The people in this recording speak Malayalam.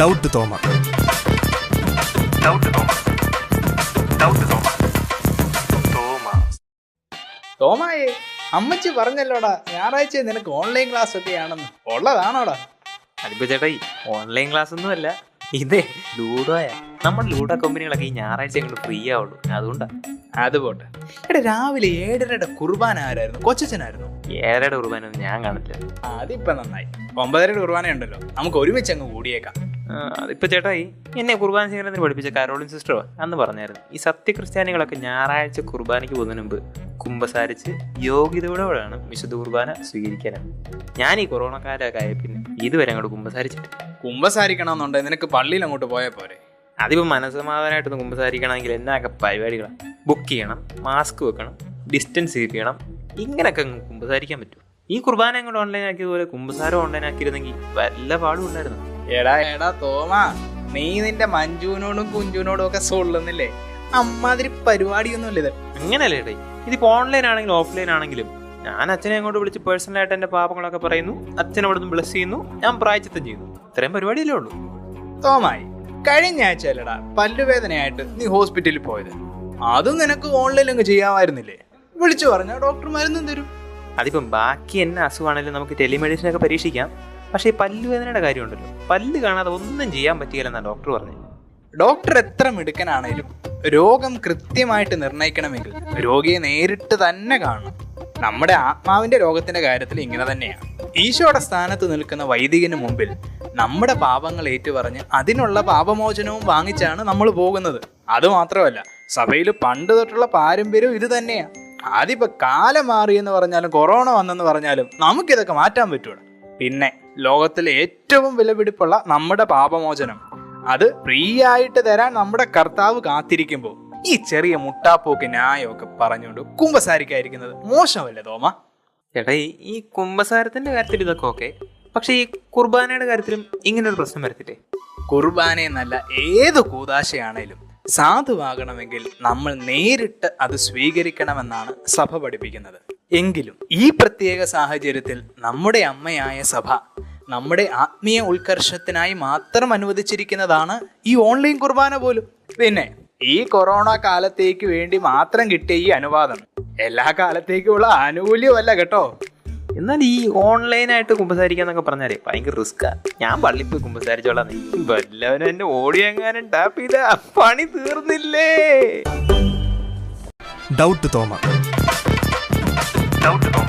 Doubt Thoma. Doubt Thomas doubt Thoma. തോമായേ അമ്മച്ചി പറഞ്ഞല്ലോടാ ഞായറാഴ്ച നിനക്ക് ഓൺലൈൻ ക്ലാസ് ഒക്കെയാണെന്ന്. ഉള്ളതാണോടാ? അതിപ്പോ ചേട്ടാ ഓൺലൈൻ ക്ലാസ് ഒന്നും അല്ല. ഇതേ ലൂഡോയാ. നമ്മൾ ലൂഡോ കമ്പനികളൊക്കെ ഈ ഞായറാഴ്ച അങ്ങോട്ട് ഫ്രീ ആവുള്ളൂ. അതുകൊണ്ടാ. അത് പോട്ടെ. എടാ രാവിലെ ഏഴരയുടെ കുർബാന ആരായിരുന്നു? കൊച്ചനായിരുന്നു ഏഴരയുടെ കുർബാന ഞാൻ കാണില്ല. അതിപ്പോ നന്നായി. ഒമ്പതരയുടെ കുർബാന ഉണ്ടല്ലോ നമുക്ക് ഒരുമിച്ച് അങ്ങ് കൂടിയേക്കാം. അതിപ്പോ ചേട്ടായി എന്നെ കുർബാന സ്വീകരണത്തിന് പഠിപ്പിച്ച കരോളിൻ സിസ്റ്ററോ അന്ന് പറഞ്ഞായിരുന്നു. ഈ സത്യക്രിസ്ത്യാനികളൊക്കെ ഞായറാഴ്ച കുർബാനയ്ക്ക് പോകുന്നതിന് മുമ്പ് കുമ്പസാരിച്ച് യോഗ്യതയോടെ വേണം വിശുദ്ധ കുർബാന സ്വീകരിക്കാനാണ് ഞാൻ ഈ കൊറോണ കാലമൊക്കെ ആയ പിന്നെ ഇതുവരെ അങ്ങോട്ട് കുമ്പസാരിച്ചിട്ട് കുമ്പസാരിക്കണമെന്നുണ്ടെങ്കിൽ നിനക്ക് പള്ളിയിൽ അങ്ങോട്ട് പോയാൽ പോരെ. അതിപ്പോൾ മനസ്സമാധാനമായിട്ടൊന്ന് കുമ്പസാരിക്കണമെങ്കിൽ എന്നൊക്കെ പരിപാടികളാണ് ബുക്ക് ചെയ്യണം മാസ്ക് വെക്കണം ഡിസ്റ്റൻസ് കീപ്പ് ചെയ്യണം ഇങ്ങനെയൊക്കെ കുമ്പസാരിക്കാൻ പറ്റും. ഈ കുർബാന അങ്ങോട്ട് ഓൺലൈൻ ആക്കിയതുപോലെ കുമ്പസാരം ഓൺലൈൻ ആക്കിയിരുന്നെങ്കിൽ വല്ല പാടും ഉണ്ടായിരുന്നു? എടാ. എടാ തോമ നീ നിന്റെ മഞ്ജുവിനോടും കുഞ്ചുവിനോടും ഒക്കെ സൊള്ളുന്നില്ലേ? അമ്മാതിരി പരിപാടിയൊന്നുമില്ല ഇത്. അങ്ങനല്ലേ ഏട്ടാ ഇതിപ്പോ ഓൺലൈൻ ആണെങ്കിലും ഓഫ്ലൈൻ ആണെങ്കിലും ഞാൻ അച്ഛനെ അങ്ങോട്ട് വിളിച്ച് പേഴ്സണലായിട്ട് എന്റെ പാപങ്ങളൊക്കെ പറയുന്നു. അച്ഛൻ അവിടെ നിന്ന് ബ്ലസ് ചെയ്യുന്നു. ഞാൻ പ്രായച്ചിത്തം ചെയ്യുന്നു. ഇത്രയും പരിപാടിയല്ലേ ഉള്ളൂ. തോമായി കഴിഞ്ഞ ആഴ്ച അല്ലടാ പല്ലുവേദനയായിട്ട് നീ ഹോസ്പിറ്റലിൽ പോയത്. അതും നിനക്ക് ഓൺലൈൻ അങ്ങ് ചെയ്യാമായിരുന്നില്ലേ? വിളിച്ചു പറഞ്ഞാൽ ഡോക്ടർ മരുന്നും തരും. അതിപ്പം ബാക്കി എന്നെ അസുഖമാണെങ്കിലും നമുക്ക് ടെലിമെഡിസിനൊക്കെ പരീക്ഷിക്കാം. പക്ഷേ ഈ പല്ലുവേദനയുടെ കാര്യമുണ്ടല്ലോ. പല്ല് കാണാതെ ഒന്നും ചെയ്യാൻ പറ്റിയില്ലെന്നാണ് ഡോക്ടർ പറഞ്ഞു. ഡോക്ടർ എത്ര മിടുക്കനാണേലും രോഗം കൃത്യമായിട്ട് നിർണയിക്കണമെങ്കിൽ രോഗിയെ നേരിട്ട് തന്നെ കാണണം. നമ്മുടെ ആത്മാവിന്റെ രോഗത്തിന്റെ കാര്യത്തിൽ ഇങ്ങനെ തന്നെയാണ്. ഈശോയുടെ സ്ഥാനത്ത് നിൽക്കുന്ന വൈദികന് മുമ്പിൽ നമ്മുടെ പാപങ്ങൾ ഏറ്റുപറഞ്ഞ് അതിനുള്ള പാപമോചനവും വാങ്ങിച്ചാണ് നമ്മൾ പോകുന്നത്. അതുമാത്രമല്ല സഭയിൽ പണ്ട് തൊട്ടുള്ള പാരമ്പര്യവും ഇത് തന്നെയാണ്. ആദ്യപ്പോ കാലം മാറി എന്ന് പറഞ്ഞാലും കൊറോണ വന്നെന്ന് പറഞ്ഞാലും നമുക്കിതൊക്കെ മാറ്റാൻ പറ്റൂടാ. പിന്നെ ലോകത്തിലെ ഏറ്റവും വിലപിടിപ്പുള്ള നമ്മുടെ പാപമോചനം. അത് ഫ്രീ ആയിട്ട് തരാൻ നമ്മുടെ കർത്താവ് കാത്തിരിക്കുമ്പോൾ ഈ ചെറിയ മുട്ടാപ്പോക്ക് ന്യായമൊക്കെ പറഞ്ഞുകൊണ്ട് കുമ്പസാരിക്കായിരിക്കുന്നത് മോശമല്ലേ തോമ? ചേട്ടാ ഈ കുമ്പസാരത്തിന്റെ കുംഭസാരത്തിന്റെ കാര്യത്തിൽ ഇതൊക്കെ ഓക്കെ. പക്ഷെ ഈ കുർബാനയുടെ കാര്യത്തിലും ഇങ്ങനെ ഒരു പ്രശ്നം വരത്തില്ലേ? കുർബാന എന്നല്ല ഏത് കൂതാശയാണേലും സാധുവാകണമെങ്കിൽ നമ്മൾ നേരിട്ട് അത് സ്വീകരിക്കണമെന്നാണ് സഭ പഠിപ്പിക്കുന്നത്. എങ്കിലും ഈ പ്രത്യേക സാഹചര്യത്തിൽ നമ്മുടെ അമ്മയായ സഭ നമ്മുടെ ആത്മീയ ഉത്കർഷത്തിനായി മാത്രം അനുവദിച്ചിരിക്കുന്നതാണ് ഈ ഓൺലൈൻ കുർബാന പോലും. പിന്നെ ഈ കൊറോണ കാലത്തേക്ക് വേണ്ടി മാത്രം കിട്ടിയ ഈ അനുവാദം. എല്ലാ കാലത്തേക്കുമുള്ള ആനുകൂല്യമല്ല കേട്ടോ. എന്നാൽ ഈ ഓൺലൈനായിട്ട് കുമ്പസാരിക്കുക എന്നൊക്കെ പറഞ്ഞാലേ ഭയങ്കര റിസ്ക്കാ ഞാൻ പള്ളിയിൽ പോയി കുമ്പസാരിച്ചോളാം. വല്ലവനും എന്നെ ഓടി എങ്ങാനും ടാപ്പ് ചെയ്ത പണി തീർന്നില്ലേ? Doubt Thoma doubt Thomas